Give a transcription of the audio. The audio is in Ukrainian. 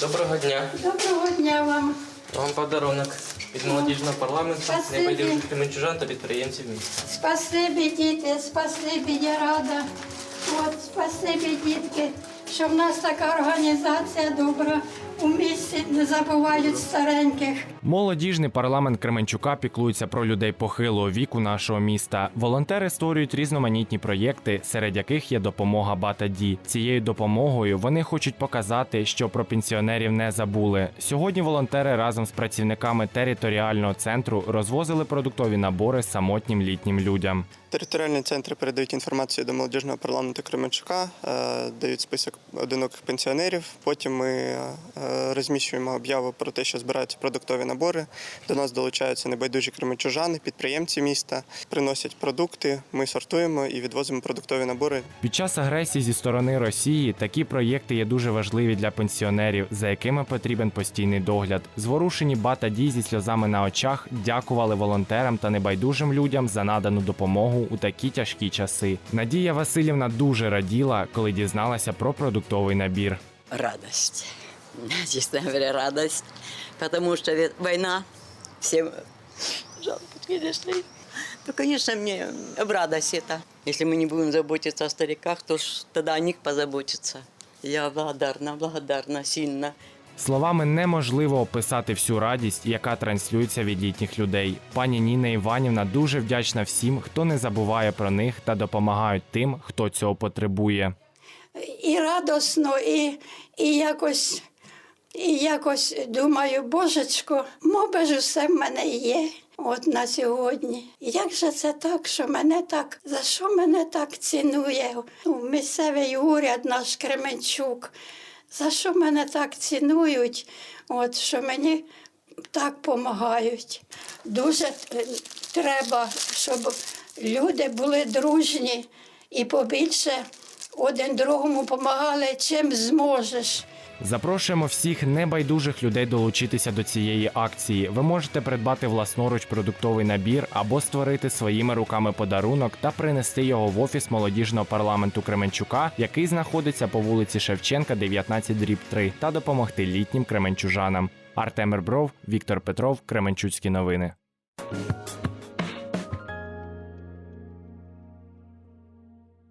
Доброго дня. Доброго дня вам. Вам подарунок від молодіжного парламенту, Спасибі. небайдужих кременчужан та підприємців міста. Спасибі, діти, спасибі, я рада. От, спасибі, дітки, що в нас така організація добра. У місті не забувають стареньких. Молодіжний парламент Кременчука піклується про людей похилого віку нашого міста. Волонтери створюють різноманітні проєкти, серед яких є допомога Батаді. Цією допомогою вони хочуть показати, що про пенсіонерів не забули. Сьогодні волонтери разом з працівниками територіального центру розвозили продуктові набори самотнім літнім людям. Територіальні центри передають інформацію до молодіжного парламенту Кременчука, е, дають список одиноких пенсіонерів. Потім ми е, розміщуємо об'яву про те, що збираються продуктові набори. До нас долучаються небайдужі кременчужани, підприємці міста, приносять продукти. Ми сортуємо і відвозимо продуктові набори Під час агресії зі сторони Росії такі проєкти є дуже важливі для пенсіонерів, за якими потрібен постійний догляд. Зворушені бата Ді зі сльозами на очах дякували волонтерам та небайдужим людям за надану допомогу у такі тяжкі часи. Надія Васильівна дуже раділа, коли дізналася про продуктовий набір. радость. Честно говоря, радость. Потому что ведь война, всем жалко, конечно. То, конечно, мне в радость это. Если мы не будем заботиться о стариках, то ж тогда о них позаботиться. Я благодарна, благодарна сильно. Словами неможливо описати всю радість, яка транслюється від літніх людей. Пані Ніна Іванівна дуже вдячна всім, хто не забуває про них та допомагають тим, хто цього потребує. І радосно, і, і якось. І якось думаю, божечко, мовби ж усе в мене є от на сьогодні. Як же це так, що мене так, за що мене так цінує? Ну, місцевий уряд наш Кременчук, за що мене так цінують, от, що мені так допомагають. Дуже е, треба, щоб люди були дружні і побільше один другому допомагали, чим зможеш. Запрошуємо всіх небайдужих людей долучитися до цієї акції. Ви можете придбати власноруч продуктовий набір або створити своїми руками подарунок та принести його в офіс молодіжного парламенту Кременчука, який знаходиться по вулиці Шевченка, 19 дріб 3, та допомогти літнім кременчужанам. Артем Ребров, Віктор Петров, Кременчуцькі новини.